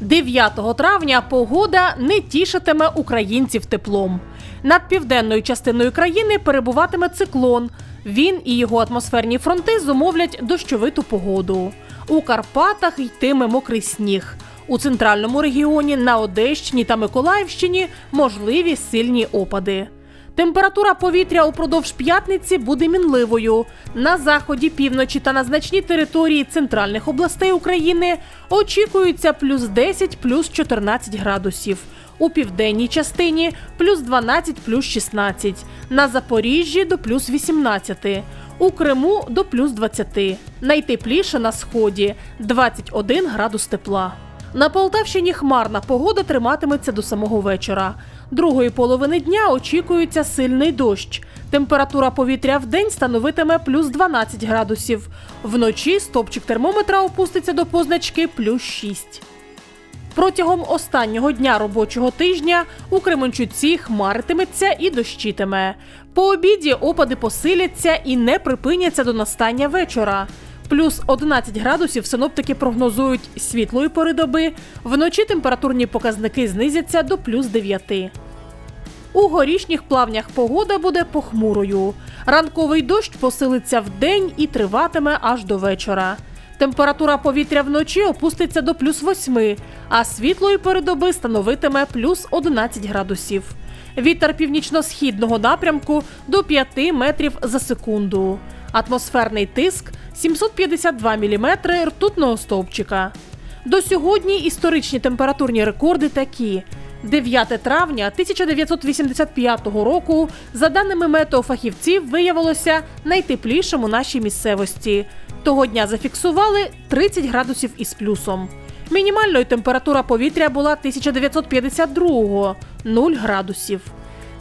9 травня погода не тішитиме українців теплом. Над південною частиною країни перебуватиме циклон. Він і його атмосферні фронти зумовлять дощовиту погоду. У Карпатах йтиме мокрий сніг. У центральному регіоні на Одещині та Миколаївщині можливі сильні опади. Температура повітря упродовж п'ятниці буде мінливою. На заході, півночі та на значній території центральних областей України очікується плюс 10, плюс 14 градусів. У південній частині плюс 12, плюс 16. На Запоріжжі до плюс 18. У Криму до плюс 20. Найтепліше на сході 21 градус тепла. На Полтавщині хмарна погода триматиметься до самого вечора. Другої половини дня очікується сильний дощ. Температура повітря в день становитиме плюс 12 градусів. Вночі стопчик термометра опуститься до позначки плюс 6. Протягом останнього дня робочого тижня у Кременчуці хмаритиметься і дощитиме. По обіді опади посиляться і не припиняться до настання вечора. Плюс 11 градусів синоптики прогнозують світлої пори доби. Вночі температурні показники знизяться до плюс 9. У горішніх плавнях погода буде похмурою. Ранковий дощ посилиться вдень і триватиме аж до вечора. Температура повітря вночі опуститься до плюс 8, а світлої передоби становитиме плюс 11 градусів. Вітер північно-східного напрямку до 5 метрів за секунду. Атмосферний тиск 752 мм ртутного стовпчика. До сьогодні історичні температурні рекорди такі. 9 травня 1985 року, за даними метеофахівців, виявилося найтеплішим у нашій місцевості. Того дня зафіксували 30 градусів із плюсом. Мінімальною температура повітря була 1952-го – 0 градусів.